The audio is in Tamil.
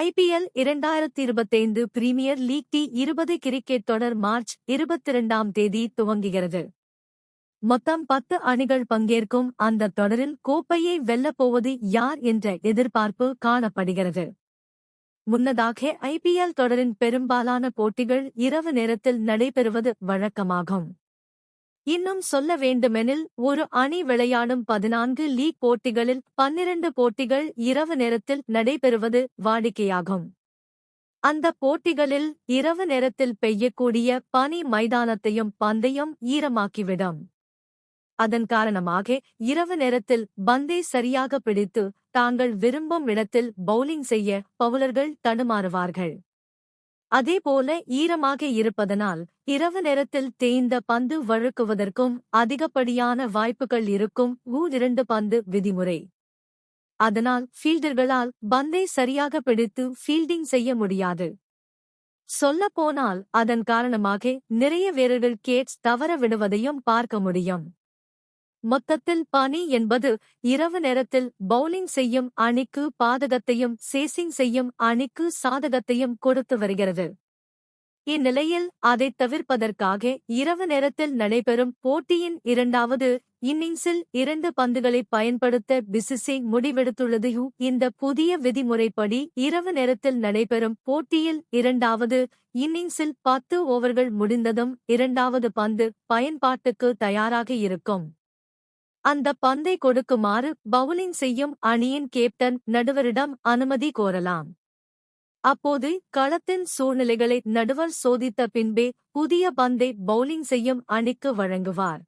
ஐபிஎல் இரண்டாயிரத்தி இருபத்தைந்து பிரீமியர் லீக் டி இருபது கிரிக்கெட் தொடர் மார்ச் இருபத்திரண்டாம் தேதி துவங்குகிறது. மொத்தம் பத்து அணிகள் பங்கேற்கும் அந்த தொடரில் கோப்பையை வெல்லப்போவது யார் என்ற எதிர்பார்ப்பு காணப்படுகிறது. முன்னதாக ஐபிஎல் தொடரின் பெரும்பாலான போட்டிகள் இரவு நேரத்தில் நடைபெறுவது வழக்கமாகும். இன்னும் சொல்ல வேண்டுமெனில் ஒரு அணி விளையாடும் பதினான்கு லீக் போட்டிகளில் பன்னிரண்டு போட்டிகள் இரவு நேரத்தில் நடைபெறுவது வாடிக்கையாகும். அந்த போட்டிகளில் இரவு நேரத்தில் பெய்யக்கூடிய பனி மைதானத்தையும் பந்தையும் ஈரமாக்கிவிடும். அதன் காரணமாக இரவு நேரத்தில் பந்தை சரியாக பிடித்து தாங்கள் விரும்பும் இடத்தில் பவுலிங் செய்ய பவுலர்கள் தடுமாறுவார்கள். அதேபோல ஈரமாக இருப்பதனால் இரவு நேரத்தில் தேய்ந்த பந்து வழுக்குவதற்கும் அதிகப்படியான வாய்ப்புகள் இருக்கும் இரண்டு பந்து விதிமுறை. அதனால் ஃபீல்டர்களால் பந்தை சரியாக பிடித்து ஃபீல்டிங் செய்ய முடியாது. சொல்லப்போனால் அதன் காரணமாக நிறைய வீரர்கள் கேட்ஸ் தவற விடுவதையும் பார்க்க முடியும். மொத்தத்தில் பனி என்பது இரவு நேரத்தில் பவுலிங் செய்யும் அணிக்கு பாதகத்தையும் சேசிங் செய்யும் அணிக்கு சாதகத்தையும் கொடுத்து வருகிறது. இந்நிலையில் அதைத் தவிர்ப்பதற்காக இரவு நேரத்தில் நடைபெறும் போட்டியின் இரண்டாவது இன்னிங்ஸில் இரண்டு பந்துகளை பயன்படுத்த பிசிசி முடிவெடுத்துள்ளது. இந்த புதிய விதிமுறைப்படி இரவு நேரத்தில் நடைபெறும் போட்டியில் இரண்டாவது இன்னிங்ஸில் பத்து ஓவர்கள் முடிந்ததும் இரண்டாவது பந்து பயன்பாட்டுக்கு தயாராக இருக்கும். அந்த பந்தை கொடுக்குமாறு பவுலிங் செய்யும் அணியின் கேப்டன் நடுவரிடம் அனுமதி கோரலாம். அப்போது களத்தின் சூழ்நிலைகளை நடுவர் சோதித்த பின்பே புதிய பந்தை பவுலிங் செய்யும் அணிக்கு வழங்குவார்.